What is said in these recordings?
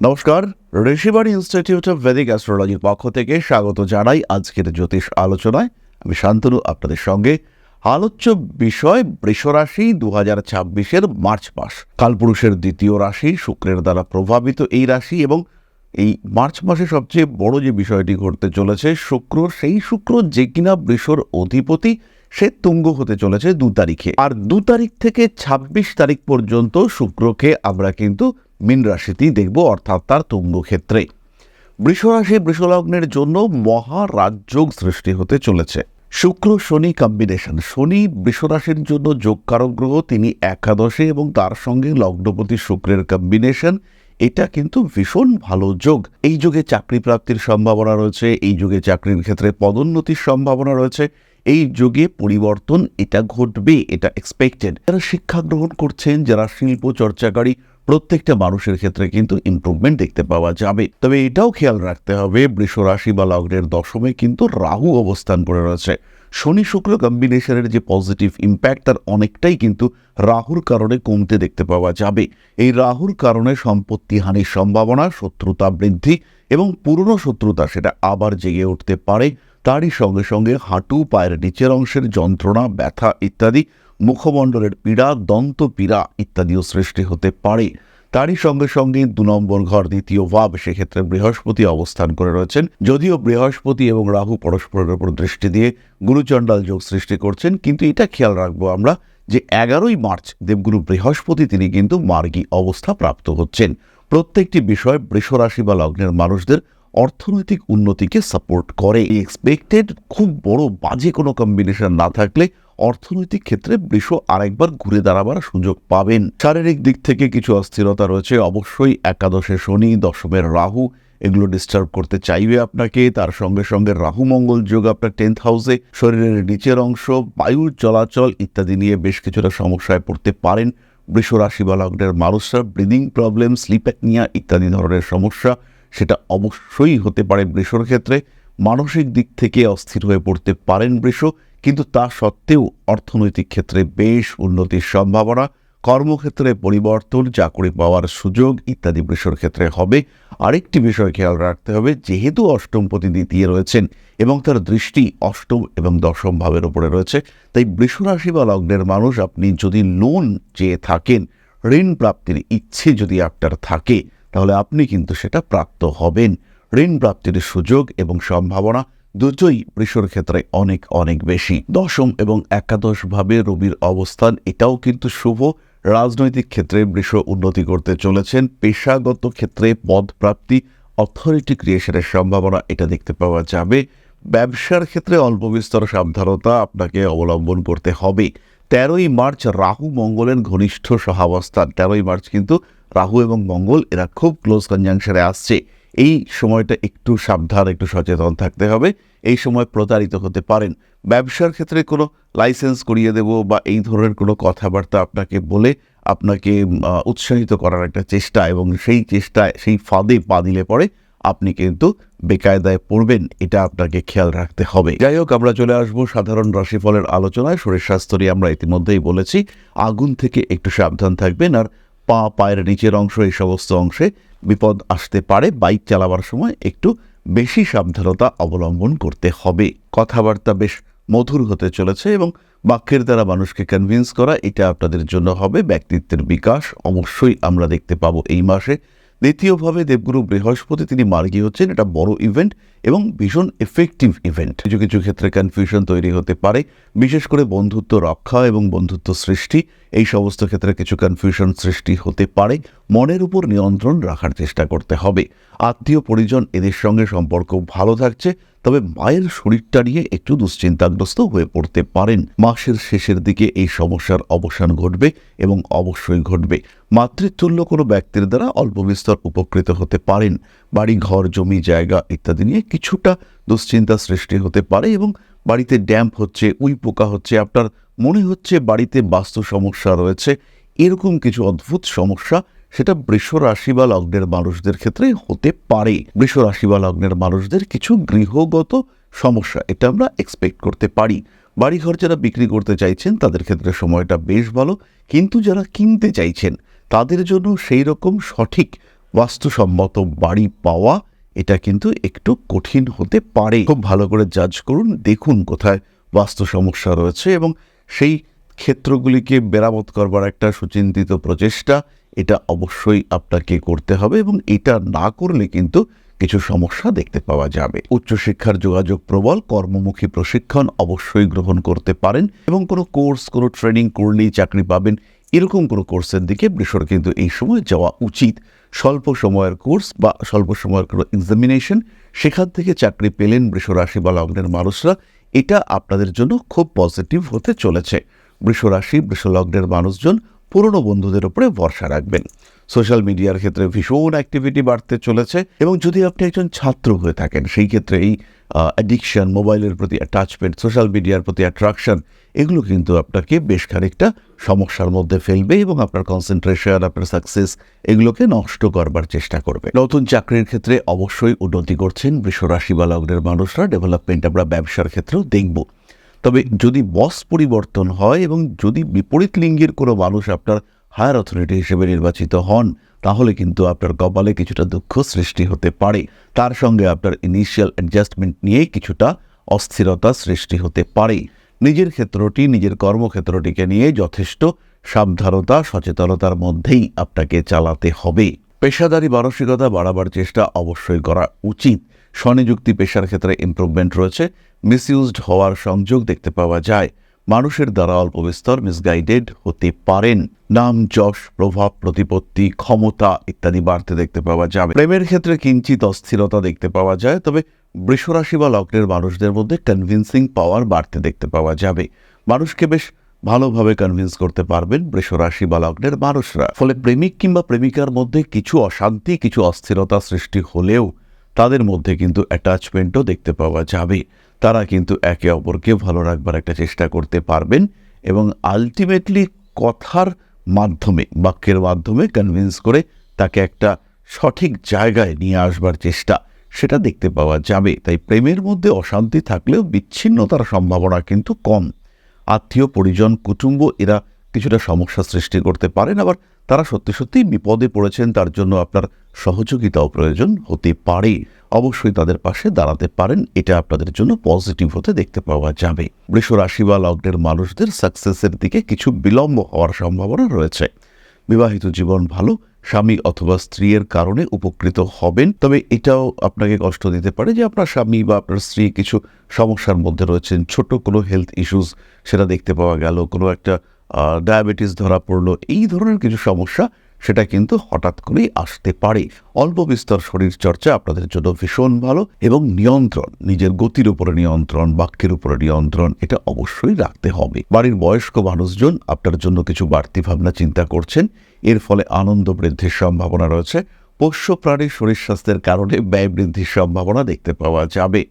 নমস্কার, Rishibani institute of Vedic অ্যাস্ট্রোলজির পক্ষ থেকে স্বাগত জানাই আজকের জ্যোতিষ আলোচনায়। আমি শান্তনু, আপনাদের সঙ্গে। আলোচ্য বিষয় বৃষরাশি দু হাজার ছাব্বিশের মার্চ মাস। কালপুরুষের দ্বিতীয় রাশি শুক্রের দ্বারা প্রভাবিত এই রাশি এবং এই মার্চ মাসে সবচেয়ে বড় যে বিষয়টি ঘটতে চলেছে, শুক্র, সেই শুক্র যে কিনা বৃষর অধিপতি, সে তুঙ্গ হতে চলেছে দু তারিখে। আর দু তারিখ থেকে ২৬ তারিখ পর্যন্ত শুক্রকে আমরা কিন্তু মীন রাশিতেই দেখব, অর্থাৎ তার তুঙ্গ ক্ষেত্রে বৃষরাশি বৃষলগ্নের জন্য মহারাজযোগ সৃষ্টি হতে চলেছে। শুক্র শনি কম্বিনেশন শনি বৃষরাশির জন্য যোগকারক গ্রহ, তিনি একাদশে এবং তার সঙ্গে লগ্নপতি শুক্রের কম্বিনেশন এটা কিন্তু ভীষণ ভালো যোগ। এই যুগে চাকরি প্রাপ্তির সম্ভাবনা রয়েছে, এই যুগে চাকরির ক্ষেত্রে পদোন্নতির সম্ভাবনা রয়েছে। এই যুগে পরিবর্তন, এটা ঘটবে, এটা এক্সপেক্টেড যারা শিক্ষা গ্রহণ করছেন, যারা শিল্প চর্চাকারী প্রত্যেকটা মানুষের ক্ষেত্রে কিন্তু ইমপ্রুভমেন্ট দেখতে পাওয়া যাবে। তবে এটাও খেয়াল রাখতে হবে, বৃষ রাশি বা লগ্নের দশমে কিন্তু রাহু অবস্থান করে রয়েছে। শনি শুক্র কম্বিনেশনের যে পজিটিভ ইম্প্যাক্ট তার অনেকটাই কিন্তু রাহুর কারণে কমতে দেখতে পাওয়া যাবে। এই রাহুর কারণে সম্পত্তি হানির সম্ভাবনা, শত্রুতা বৃদ্ধি এবং পুরনো শত্রুতা সেটা আবার জেগে উঠতে পারে। তারই সঙ্গে সঙ্গে হাঁটু, পায়ের নিচের অংশের যন্ত্রণা, ব্যথা ইত্যাদি মুখমণ্ডলের পীড়া, দন্ত পীড়া ইত্যাদিও সৃষ্টি হতে পারে। তারই সঙ্গে সঙ্গে দু নম্বর ঘর দ্বিতীয় ভাব সেক্ষেত্রে বৃহস্পতি অবস্থান করে রয়েছেন। যদিও বৃহস্পতি এবং রাহু পরস্পরের উপর দৃষ্টি দিয়ে গুরুচণ্ডাল যোগ সৃষ্টি করছেন, কিন্তু এটা খেয়াল রাখব আমরা যে এগারোই মার্চ দেবগুরু বৃহস্পতি তিনি কিন্তু মার্গী অবস্থা প্রাপ্ত হচ্ছেন। প্রত্যেকটি বিষয় বৃষরাশি বা লগ্নের মানুষদের অর্থনৈতিক উন্নতিকে সাপোর্ট করে। এক্সপেক্টেড খুব বড় বাজে কোনো কম্বিনেশন না থাকলে অর্থনৈতিক ক্ষেত্রে বৃষ আরেকবার ঘুরে দাঁড়াবার সুযোগ পাবেন। শারীরিক দিক থেকে কিছু অস্থিরতা রয়েছে। অবশ্যই একাদশে শনি দশমের রাহু, এগুলো ডিস্টার্ব করতে চাইবে আপনাকে। তার সঙ্গে সঙ্গে রাহু মঙ্গল যোগ আপনার টেন্থ হাউসে শরীরের নিচের অংশ বায়ুর চলাচল ইত্যাদি নিয়ে বেশ কিছুটা সমস্যায় পড়তে পারেন। বৃষ রাশি বা লগ্নের মানুষরা ব্রিদিং প্রবলেম, স্লিপ অ্যাপনিয়া ইত্যাদি ধরনের সমস্যা, সেটা অবশ্যই হতে পারে বৃষর ক্ষেত্রে। মানসিক দিক থেকে অস্থির হয়ে পড়তে পারেন বৃষ। কিন্তু তা সত্ত্বেও অর্থনৈতিক ক্ষেত্রে বেশ উন্নতির সম্ভাবনা, কর্মক্ষেত্রে পরিবর্তন, চাকরি পাওয়ার সুযোগ ইত্যাদি বৃষর ক্ষেত্রে হবে। আরেকটি বিষয় খেয়াল রাখতে হবে, যেহেতু অষ্টমপতি দ্বিতীয় রয়েছেন এবং তার দৃষ্টি অষ্টম এবং দশম ভাবের উপরে রয়েছে, তাই বৃষরাশি বা লগ্নের মানুষ, আপনি যদি লোন চেয়ে থাকেন, ঋণ প্রাপ্তির ইচ্ছে যদি আপনার থাকে, তাহলে আপনি কিন্তু সেটা প্রাপ্ত হবেন। ঋণ প্রাপ্তির সুযোগ এবং সম্ভাবনা দুটোই বৃষর ক্ষেত্রে অনেক অনেক বেশি। দশম এবং একাদশ ভাবে রবির অবস্থান, এটাও কিন্তু শুভ। রাজনৈতিক ক্ষেত্রে বৃষ উন্নতি করতে চলেছেন। পেশাগত ক্ষেত্রে পদ প্রাপ্তি অথরিটি ক্রিয়েশনের সম্ভাবনা, এটা দেখতে পাওয়া যাবে। ব্যবসার ক্ষেত্রে অল্প বিস্তর সাবধানতা আপনাকে অবলম্বন করতে হবে। তেরোই মার্চ রাহু মঙ্গলের ঘনিষ্ঠ সহাবস্থান। তেরোই মার্চ কিন্তু রাহু এবং মঙ্গল, এরা খুব ক্লোজ কনজাংশনে আসছে। এই সময়টা একটু সাবধান, একটু সচেতন থাকতে হবে। এই সময় প্রতারিত হতে পারেন। ব্যবসার ক্ষেত্রে কোনো লাইসেন্স করিয়ে দেব বা এই ধরনের কোনো কথাবার্তা আপনাকে বলে আপনাকে উৎসাহিত করার একটা চেষ্টা এবং সেই চেষ্টায় সেই ফাঁদে পা দিলে পরে আপনি কিন্তু বেকায়দায় পড়বেন, এটা আপনাকে খেয়াল রাখতে হবে। যাই হোক, আমরা চলে আসব সাধারণ রাশিফলের আলোচনায়। শরীর স্বাস্থ্য নিয়ে আমরা ইতিমধ্যেই বলেছি, আগুন থেকে একটু সাবধান থাকবেন আর পা, পায়ের নিচের অংশ, এই সমস্ত অংশে বিপদ আসতে পারে। বাইক চালাবার সময় একটু বেশি সাবধানতা অবলম্বন করতে হবে। কথাবার্তা বেশ মধুর হতে চলেছে এবং বাক্যের দ্বারা মানুষকে কনভিন্স করা এটা আপনাদের জন্য হবে। ব্যক্তিত্বের বিকাশ অবশ্যই আমরা দেখতে পাবো এই মাসে। দ্বিতীয়ভাবে দেবগুরু বৃহস্পতি তিনি মার্গী হচ্ছেন, এটা বড় ইভেন্ট এবং ভীষণ এফেক্টিভ ইভেন্ট কিছু কিছু ক্ষেত্রে কনফিউশন তৈরি হতে পারে, বিশেষ করে বন্ধুত্ব রক্ষা এবং বন্ধুত্ব সৃষ্টি, এই সমস্ত ক্ষেত্রে কিছু কনফিউশন সৃষ্টি হতে পারে, মনের উপর নিয়ন্ত্রণ রাখার চেষ্টা করতে হবে। আত্মীয় পরিজন এদের সঙ্গে সম্পর্ক ভালো থাকছে তবে মায়ের শরীরটা নিয়ে একটু দুশ্চিন্তাগ্রস্ত হয়ে পড়তে পারেন। মাসের শেষের দিকে এই সমস্যার অবসান ঘটবে এবং অবশ্যই ঘটবে। মাতৃতুল্য কোনো ব্যক্তির দ্বারা অল্প বিস্তর উপকৃত হতে পারেন। বাড়ি, ঘর, জমি, জায়গা ইত্যাদি নিয়ে কিছুটা দুশ্চিন্তা সৃষ্টি হতে পারে এবং বাড়িতে ড্যাম্প হচ্ছে, উই পোকা হচ্ছে, আপনার মনে হচ্ছে বাড়িতে বাস্তু সমস্যা রয়েছে, এরকম কিছু অদ্ভুত সমস্যা সেটা বৃষ রাশি বা লগ্নের মানুষদের ক্ষেত্রে হতে পারে। বৃষ রাশি বা লগ্নের মানুষদের কিছু গৃহগত সমস্যা, এটা আমরা এক্সপেক্ট করতে পারি। বাড়িঘর যারা বিক্রি করতে চাইছেন, তাদের ক্ষেত্রে সময়টা বেশ ভালো। কিন্তু যারা কিনতে চাইছেন, তাদের জন্য সেই রকম সঠিক বাস্তুসম্মত বাড়ি পাওয়া, এটা কিন্তু একটু কঠিন হতে পারে। খুব ভালো করে জাজ করুন, দেখুন কোথায় বাস্তু সমস্যা রয়েছে এবং সেই ক্ষেত্রগুলিকে মেরামত করবার একটা সুচিন্তিত প্রচেষ্টা এটা অবশ্যই আপনাকে করতে হবে এবং এটা না করলে কিন্তু কিছু সমস্যা দেখতে পাওয়া যাবে। উচ্চশিক্ষার যোগাযোগ প্রবল, কর্মমুখী প্রশিক্ষণ অবশ্যই গ্রহণ করতে পারেন এবং কোনো কোর্স, কোনো ট্রেনিং করলেই চাকরি পাবেন। এরকম কোনো কোর্সের দিকে বৃষর কিন্তু এই সময় যাওয়া উচিত। স্বল্প সময়ের কোর্স বা স্বল্প সময়ের কোনো এক্সামিনেশন সেখান থেকে চাকরি পেলেন বৃষ রাশি বা লগ্নের মানুষরা। এটা আপনাদের জন্য খুব পজিটিভ হতে চলেছে। বৃষ রাশি বৃষ লগ্নের মানুষজন পুরনো বন্ধুদের উপরে ভরসা রাখবেন। সোশ্যাল মিডিয়ার ক্ষেত্রে ভীষণ অ্যাক্টিভিটি বাড়তে চলেছে এবং যদি আপনি একজন ছাত্র হয়ে থাকেন, সেই ক্ষেত্রে এই অ্যাডিকশন মোবাইলের প্রতি অ্যাটাচমেন্ট সোশ্যাল মিডিয়ার প্রতি অ্যাট্রাকশন এগুলো কিন্তু আপনাকে বেশ খানিকটা সমস্যার মধ্যে ফেলবে এবং আপনার কনসেন্ট্রেশন আপনার সাকসেস এগুলোকে নষ্ট করবার চেষ্টা করবে। নতুন চাকরির ক্ষেত্রে অবশ্যই উন্নতি করছেন বৃষ রাশি বা লগ্নের মানুষরা ডেভেলপমেন্ট আমরা ব্যবসার ক্ষেত্রেও দেখব। তবে যদি বস পরিবর্তন হয় এবং যদি বিপরীত লিঙ্গের কোনো মানুষ আপনার হায়ার অথরিটি হিসেবে নির্বাচিত হন, তাহলে কিন্তু আপনার কপালে কিছুটা দুঃখ সৃষ্টি হতে পারে। তার সঙ্গে আপনার ইনিশিয়াল অ্যাডজাস্টমেন্ট নিয়ে কিছুটা অস্থিরতা সৃষ্টি হতে পারে। নিজের ক্ষেত্রটি, নিজের কর্মক্ষেত্রটিকে নিয়ে যথেষ্ট সাবধানতা, সচেতনতার মধ্যেই আপনাকে চালাতে হবে। পেশাদারি মানসিকতা বাড়াবার চেষ্টা অবশ্যই করা উচিত। স্বনিযুক্তি, পেশার ক্ষেত্রে ইমপ্রুভমেন্ট রয়েছে। মিসইউজড হওয়ার সংযোগ দেখতে পাওয়া যায়। মানুষের দ্বারা অল্প বিস্তর মিসগাইডেড হতে পারেন। নাম, যশ, প্রভাব, প্রতিপত্তি, ক্ষমতা ইত্যাদি বাড়তে দেখতে পাওয়া যাবে। প্রেমের ক্ষেত্রে কিঞ্চিত অস্থিরতা দেখতে পাওয়া যায়, তবে বৃষরাশি বা লগ্নের মানুষদের মধ্যে কনভিন্সিং পাওয়ার বাড়তে দেখতে পাওয়া যাবে। মানুষকে বেশ ভালোভাবে কনভিন্স করতে পারবেন বৃষরাশি বা লগ্নের মানুষরা। ফলে প্রেমিক কিংবা প্রেমিকার মধ্যে কিছু অশান্তি, কিছু অস্থিরতা সৃষ্টি হলেও তাদের মধ্যে কিন্তু অ্যাটাচমেন্টও দেখতে পাওয়া যাবে। তারা কিন্তু একে অপরকে ভালো রাখবার একটা চেষ্টা করতে পারবেন এবং আলটিমেটলি কথার মাধ্যমে, বাক্যের মাধ্যমে কনভিন্স করে তাকে একটা সঠিক জায়গায় নিয়ে আসবার চেষ্টা, সেটা দেখতে পাওয়া যাবে। তাই প্রেমের মধ্যে অশান্তি থাকলেও বিচ্ছিন্নতার সম্ভাবনা কিন্তু কম। আত্মীয়, পরিজন, কুটুম্ব, এরা কিছুটা সমস্যা সৃষ্টি করতে পারেন, আবার তারা সত্যি সত্যি বিপদে পড়েছেন, তার জন্য আপনার সহযোগিতাও প্রয়োজন হতে পারে। অবশ্যই তাদের পাশে দাঁড়াতে পারেন। এটা আপনাদের জন্য পজিটিভ হতে দেখতে পাওয়া যাবে। বৃষ রাশি বা লগ্নের মানুষদের সাকসেসের দিকে কিছু বিলম্ব হওয়ার সম্ভাবনা রয়েছে। বিবাহিত জীবন ভালো, স্বামী অথবা স্ত্রীর কারণে উপকৃত হবেন। তবে এটাও আপনাকে কষ্ট দিতে পারে যে আপনার স্বামী বা আপনার স্ত্রী কিছু সমস্যার মধ্যে রয়েছেন, ছোট কোনো হেলথ ইস্যুস সেটা দেখতে পাওয়া গেল, কোনো একটা ডায়াবেটিস ধরা পড়ল, এই ধরনের কিছু সমস্যা সেটা কিন্তু হঠাৎ করেই আসতে পারে। অল্প বিস্তর শরীর চর্চা আপনাদের জন্য ভীষণ ভালো এবং নিয়ন্ত্রণ, নিজের গতির উপরে নিয়ন্ত্রণ, বাক্যের উপরে নিয়ন্ত্রণ, এটা অবশ্যই রাখতে হবে। বাড়ির বয়স্ক মানুষজন আপনার জন্য কিছু বাড়তি ভাবনা চিন্তা করছেন, এর ফলে আনন্দ বৃদ্ধির সম্ভাবনা রয়েছে, পোষ্য প্রাণীর শরীর স্বাস্থ্যের কারণে ব্যয় বৃদ্ধির সম্ভাবনা দেখতে পাওয়া যাবে।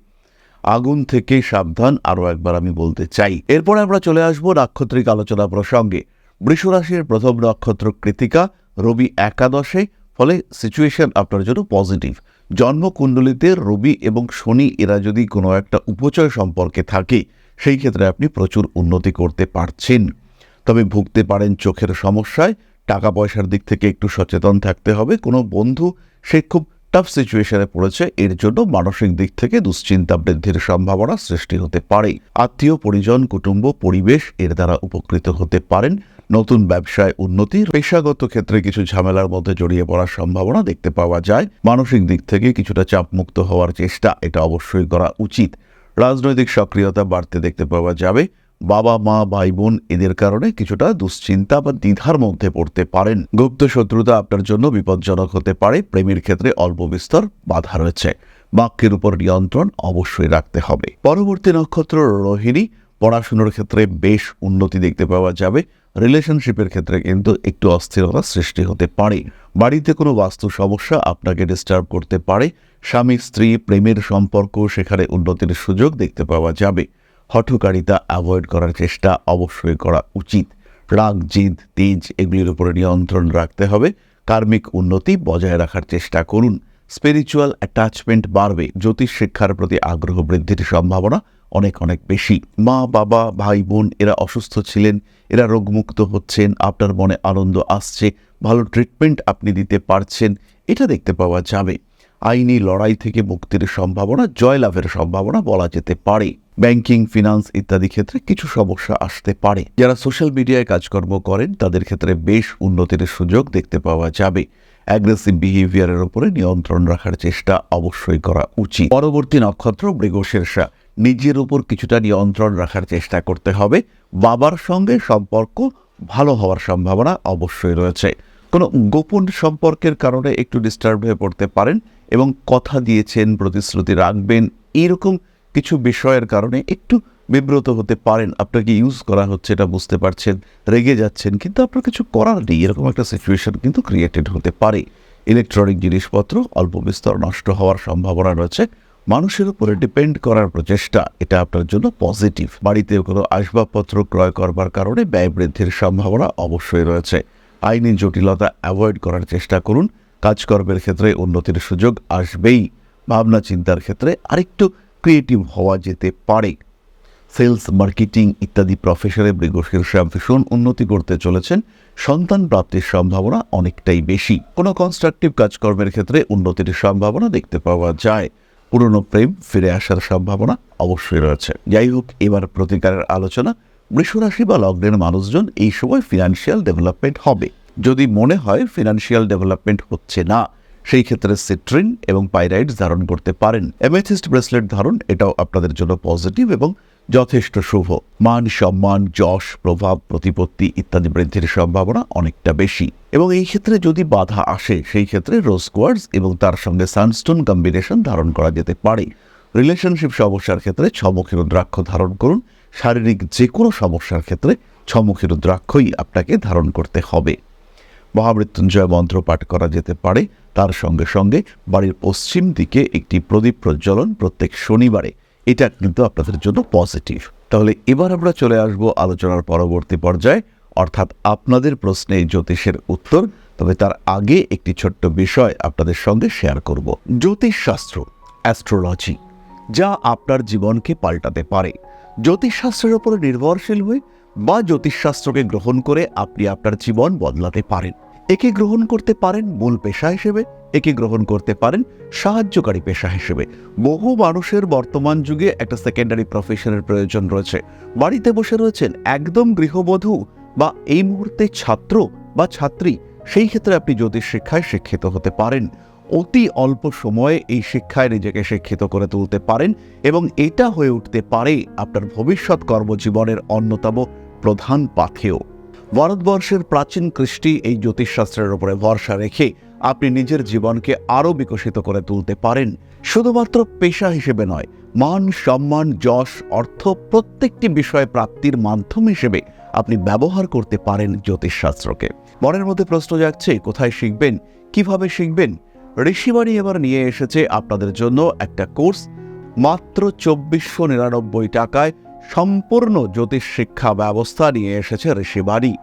আগুন থেকে সাবধান, আরও একবার আমি বলতে চাই। এরপরে আমরা চলে আসব নাক্ষত্রিক আলোচনা প্রসঙ্গে। বৃষরাশির প্রথম নক্ষত্র কৃতিকা রবি একাদশে, ফলে সিচুয়েশন আপনার জন্য পজিটিভ জন্মকুণ্ডলিতে রবি এবং শনি, এরা যদি কোনো একটা উপচয় সম্পর্কে থাকে, সেই ক্ষেত্রে আপনি প্রচুর উন্নতি করতে পারছেন। তবে ভুগতে পারেন চোখের সমস্যায় টাকা পয়সার দিক থেকে একটু সচেতন থাকতে হবে। কোনো বন্ধু, সে খুব টাফ সিচুয়েশনে পড়েছে, এর জন্য মানসিক দিক থেকে দুশ্চিন্তা বৃদ্ধির সম্ভাবনা সৃষ্টি হতে পারে। আত্মীয়, পরিজন, কুটুম্ব, পরিবেশ, এর দ্বারা উপকৃত হতে পারেন। নতুন ব্যবসায় উন্নতি পেশাগত ক্ষেত্রে কিছু ঝামেলার মধ্যে জড়িয়ে পড়ার সম্ভাবনা দেখতে পাওয়া যায়। মানসিক দিক থেকে কিছুটা চাপমুক্ত হওয়ার চেষ্টা এটা অবশ্যই করা উচিত। রাজনৈতিক সক্রিয়তা বাড়তে দেখতে পাওয়া যাবে। বাবা, মা ভাই বোন এদের কারণে কিছুটা দুশ্চিন্তা বা দ্বিধার মধ্যে পড়তে পারেন। গুপ্ত শত্রুতা আপনার জন্য বিপজ্জনক হতে পারে। প্রেমের ক্ষেত্রে অল্প বিস্তর বাধা রয়েছে। বাক্যের উপর নিয়ন্ত্রণ অবশ্যই রাখতে হবে। পরবর্তী নক্ষত্র রোহিণী। পড়াশুনোর ক্ষেত্রে বেশ উন্নতি দেখতে পাওয়া যাবে। রিলেশনশিপের ক্ষেত্রে কিন্তু একটু অস্থিরতা সৃষ্টি হতে পারে। বাড়িতে কোনো বাস্তু সমস্যা আপনাকে ডিস্টার্ব করতে পারে। স্বামী, স্ত্রী, প্রেমের সম্পর্ক, সেখানে উন্নতির সুযোগ দেখতে পাওয়া যাবে। হঠকারিতা অ্যাভয়েড করার চেষ্টা অবশ্যই করা উচিত। রাগ, জিদ, তেজ, এগুলির উপরে নিয়ন্ত্রণ রাখতে হবে। কার্মিক উন্নতি বজায় রাখার চেষ্টা করুন। স্পিরিচুয়াল অ্যাটাচমেন্ট বাড়বে, জ্যোতিষ শিক্ষার প্রতি আগ্রহ বৃদ্ধির সম্ভাবনা অনেক অনেক বেশি। মা, বাবা, ভাই, বোন, এরা অসুস্থ ছিলেন, এরা রোগমুক্ত হচ্ছেন, আপনার মনে আনন্দ আসছে, ভালো ট্রিটমেন্ট আপনি দিতে পারছেন, এটা দেখতে পাওয়া যাবে। আইনি লড়াই থেকে মুক্তির সম্ভাবনা, জয়লাভের সম্ভাবনা বলা যেতে পারে। ব্যাংকিং ফিনান্স ইত্যাদি ক্ষেত্রে কিছু সমস্যা আসতে পারে। যারা সোশ্যাল মিডিয়ায় কাজকর্ম করেন, তাদের ক্ষেত্রে বেশ উন্নতির সুযোগ দেখতে পাওয়া যাবে। অ্যাগ্রেসিভ বিহেভিয়ারের উপরে নিয়ন্ত্রণ রাখার চেষ্টা অবশ্যই করা উচিত। পরবর্তী নক্ষত্র মৃগশীর্ষা নিজের উপর কিছুটা নিয়ন্ত্রণ রাখার চেষ্টা করতে হবে। বাবার সঙ্গে সম্পর্ক ভালো হওয়ার সম্ভাবনা অবশ্যই রয়েছে। কোনো গোপন সম্পর্কের কারণে একটু ডিস্টার্ব হয়ে পড়তে পারেন এবং কথা দিয়েছেন, প্রতিশ্রুতি রাখবেন, এরকম কিছু বিষয়ের কারণে একটু বিব্রত হতে পারেন। আপনাকে ইউজ করা হচ্ছে, এটা বুঝতে পারছেন, রেগে যাচ্ছেন, কিন্তু আপনার কিছু করার নেই। এরকম একটা সিচুয়েশন কিন্তু ক্রিয়েটেড হতে পারে। ইলেকট্রনিক জিনিসপত্র অল্প বিস্তর নষ্ট হওয়ার সম্ভাবনা রয়েছে। মানুষের উপরে ডিপেন্ড করার প্রচেষ্টা, এটা আপনার জন্য পজিটিভ বাড়িতে কোনো আসবাবপত্র ক্রয় করবার কারণে ব্যয় বৃদ্ধির সম্ভাবনা অবশ্যই রয়েছে। আইনি জটিলতা অ্যাভয়েড করার চেষ্টা করুন। কাজকর্মের ক্ষেত্রে উন্নতির সুযোগ আসবেই। ভাবনা চিন্তার ক্ষেত্রে আরেকটু ক্রিয়েটিভ হওয়া যেতে পারে। সেলস, মার্কেটিং ইত্যাদি প্রফেশনে মৃগশীর্ষা ভীষণ উন্নতি করতে চলেছেন। সন্তান প্রাপ্তির সম্ভাবনা অনেকটাই বেশি। কোনো কনস্ট্রাকটিভ কাজকর্মের ক্ষেত্রে উন্নতির সম্ভাবনা দেখতে পাওয়া যায়। পুরনো প্রেম ফিরে আসার সম্ভাবনা অবশ্যই রয়েছে। যাই হোক, এবার প্রতিকারের আলোচনা। বৃষরাশি বা লগ্নের মানুষজন এই সময় ফিনান্সিয়াল ডেভেলপমেন্ট হবে। যদি মনে হয় ফিনান্সিয়াল ডেভেলপমেন্ট হচ্ছে না, সেই ক্ষেত্রে সিট্রিন এবং পাইরাইডস ধারণ করতে পারেন। এমেথিস্ট ব্রেসলেট ধারণ, এটাও আপনাদের জন্য পজিটিভ এবং যথেষ্ট শুভ। মান সম্মান, যশ, প্রভাব, প্রতিপত্তি ইত্যাদি বৃদ্ধির সম্ভাবনা অনেকটা বেশি। এবং এই ক্ষেত্রে যদি বাধা আসে, সেই ক্ষেত্রে রোজ কোয়ার্ডস এবং তার সঙ্গে সানস্টোন কম্বিনেশন ধারণ করা যেতে পারে। রিলেশনশিপ সমস্যার ক্ষেত্রে ছমুখী রুদ্রাক্ষ ধারণ করুন। শারীরিক যে কোনো সমস্যার ক্ষেত্রে ছমুখী রুদ্রাক্ষই আপনাকে ধারণ করতে হবে। মহামৃত্যুঞ্জয় মন্ত্র পাঠ করা যেতে পারে। তার সঙ্গে সঙ্গে বাড়ির পশ্চিম দিকে একটি প্রদীপ প্রজ্বলন প্রত্যেক শনিবারে। এটা কিন্তু আপনাদের জন্য পজিটিভ তাহলে এবার আমরা চলে আসব আলোচনার পরবর্তী পর্যায়ে। অর্থাৎ আপনাদের প্রশ্নে জ্যোতিষের উত্তর, তবে তার আগে একটি ছোট্ট বিষয় আপনাদের সঙ্গে শেয়ার করব। জ্যোতিষশাস্ত্র অ্যাস্ট্রোলজি যা আপনার জীবনকে পাল্টাতে পারে। জ্যোতিষশাস্ত্রের উপর নির্ভরশীল হয়ে বা জ্যোতিষশাস্ত্রকে গ্রহণ করে আপনি আপনার জীবন বদলাতে পারেন। একে গ্রহণ করতে পারেন মূল পেশা হিসেবে একে গ্রহণ করতে পারেন সাহায্যকারী পেশা হিসেবে। বহু মানুষের বর্তমান যুগে একটা সেকেন্ডারি প্রফেশনের প্রয়োজন রয়েছে। বাড়িতে বসে রয়েছেন একদম গৃহবধূ বা এই মুহূর্তে ছাত্র বা ছাত্রী, সেই ক্ষেত্রে আপনি জ্যোতিষ শিক্ষায় শিক্ষিত হতে পারেন। অতি অল্প সময়ে এই শিক্ষায় নিজেকে শিক্ষিত করে তুলতে পারেন এবং এটা হয়ে উঠতে পারে আপনার ভবিষ্যৎ কর্মজীবনের অন্যতম প্রধান পাথেয়। ভারতবর্ষের প্রাচীন কৃষ্টি এই জ্যোতিষশাস্ত্রের উপরে ভরসা রেখে আপনি নিজের জীবনকে আরও বিকশিত করে তুলতে পারেন। শুধুমাত্র পেশা হিসেবে নয়, মান, সম্মান, যশ, অর্থ প্রত্যেকটি বিষয় প্রাপ্তির মাধ্যম হিসেবে আপনি ব্যবহার করতে পারেন জ্যোতিষশাস্ত্রকে। মনের মধ্যে প্রশ্ন যাচ্ছে কোথায় শিখবেন, কীভাবে শিখবেন? ঋষিবাণী এবার নিয়ে এসেছে আপনাদের জন্য একটা কোর্স, মাত্র চব্বিশশো নিরানব্বই টাকায় সম্পূর্ণ জ্যোতিষ শিক্ষা ব্যবস্থা নিয়ে এসেছে ঋষিবাণী।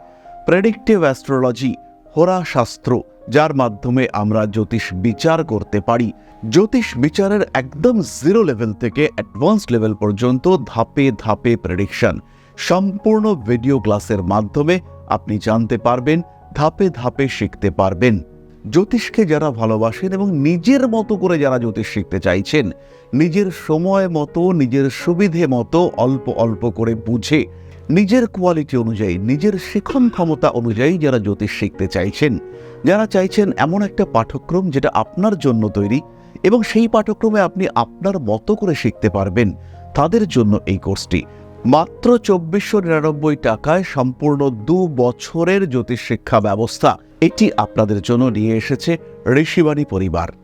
প্রেডিক্টিভ অ্যাস্ট্রোলজি হোরা শাস্ত্র, যার মাধ্যমে আমরা জ্যোতিষ বিচার করতে পারি। জ্যোতিষ বিচারের একদম জিরো লেভেল থেকে অ্যাডভান্স লেভেল পর্যন্ত ধাপে ধাপে প্রেডিকশন সম্পূর্ণ ভিডিও ক্লাসের মাধ্যমে আপনি জানতে পারবেন, ধাপে ধাপে শিখতে পারবেন। জ্যোতিষকে যারা ভালোবাসেন এবং নিজের মতো করে যারা জ্যোতিষ শিখতে চাইছেন, নিজের সময় মতো, নিজের সুবিধে মতো অল্প অল্প করে বুঝে নিজের কোয়ালিটি অনুযায়ী, নিজের শিখন ক্ষমতা অনুযায়ী যারা জ্যোতিষ শিখতে চাইছেন, যারা চাইছেন এমন একটা পাঠ্যক্রম যেটা আপনার জন্য তৈরি এবং সেই পাঠ্যক্রমে আপনি আপনার মতো করে শিখতে পারবেন, তাদের জন্য এই কোর্সটি। মাত্র চব্বিশশো নিরানব্বই টাকায় সম্পূর্ণ দু বছরের জ্যোতিষ শিক্ষা ব্যবস্থা, এটি আপনাদের জন্য নিয়ে এসেছে ঋষিবাণী পরিবার।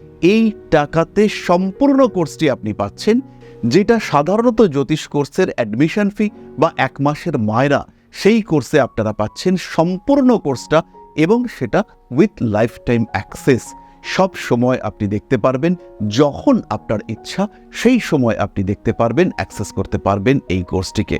এই টাকাতে সম্পূর্ণ কোর্সটি আপনি পাচ্ছেন, যেটা সাধারণত জ্যোতিষ কোর্সের অ্যাডমিশন ফি বা এক মাসের মায়রা, সেই কোর্সে আপনারা পাচ্ছেন সম্পূর্ণ কোর্সটা এবং সেটা উইথ লাইফ টাইম অ্যাক্সেস সব সময় আপনি দেখতে পারবেন, যখন আপনার ইচ্ছা, সেই সময় আপনি দেখতে পারবেন অ্যাক্সেস করতে পারবেন এই কোর্সটিকে।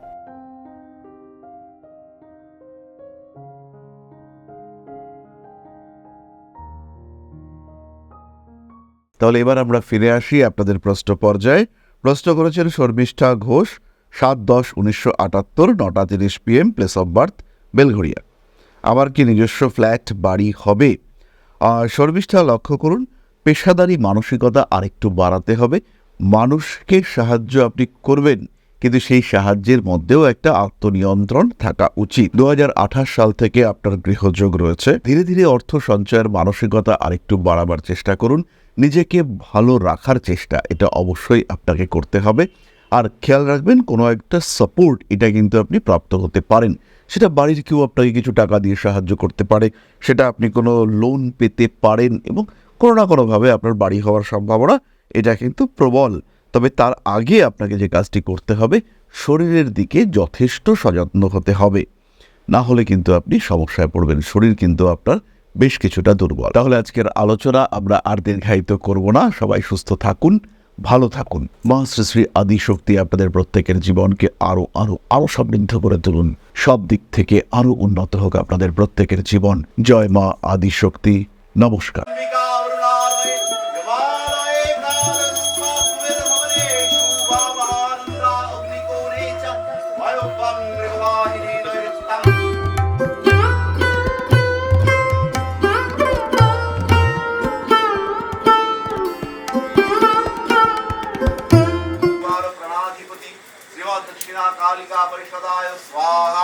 তাহলে এবার আমরা ফিরে আসি আপনাদের প্রশ্ন পর্যায়ে। প্রশ্ন করেছেন শর্মিষ্ঠা ঘোষ, সাত দশ উনিশশো আটাত্তর, নটা তিরিশ PM, place of birth, Belgharia. আমার কি নিজস্ব ফ্ল্যাট, বাড়ি হবে? শর্মিষ্ঠা, লক্ষ্য করুন, পেশাদারি মানসিকতা আরেকটু বাড়াতে হবে। মানুষকে সাহায্য আপনি করবেন, কিন্তু সেই সাহায্যের মধ্যেও একটা আত্মনিয়ন্ত্রণ থাকা উচিত। দু হাজার আঠাশ সাল থেকে আপনার গৃহযোগ রয়েছে। ধীরে ধীরে অর্থ সঞ্চয়ের মানসিকতা আরেকটু বাড়াবার চেষ্টা করুন। নিজেকে ভালো রাখার চেষ্টা, এটা অবশ্যই আপনাকে করতে হবে। আর খেয়াল রাখবেন, কোনো একটা সাপোর্ট এটা কিন্তু আপনি প্রাপ্ত হতে পারেন। সেটা বাড়ির কেউ আপনাকে কিছু টাকা দিয়ে সাহায্য করতে পারে, সেটা আপনি কোনো লোন পেতে পারেন এবং কোনো না কোনোভাবে আপনার বাড়ি হওয়ার সম্ভাবনা, এটা কিন্তু প্রবল। তবে তার আগে আপনাকে যে কাজটি করতে হবে, শরীরের দিকে যথেষ্ট সযত্ন হতে হবে। না হলে কিন্তু আপনি সমস্যায় পড়বেন। শরীর কিন্তু আপনার বেশ কিছুটা দুর্বল। তাহলে আজকের আলোচনা আমরা আর দীর্ঘায়িত করব না। সবাই সুস্থ থাকুন, ভালো থাকুন। মা শ্রী আদিশক্তি আপনাদের প্রত্যেকের জীবনকে আরও আরও আরও সমৃদ্ধ করে তুলুন। সব দিক থেকে আরও উন্নত হোক আপনাদের প্রত্যেকের জীবন। জয় মা আদিশক্তি। নমস্কার। 啊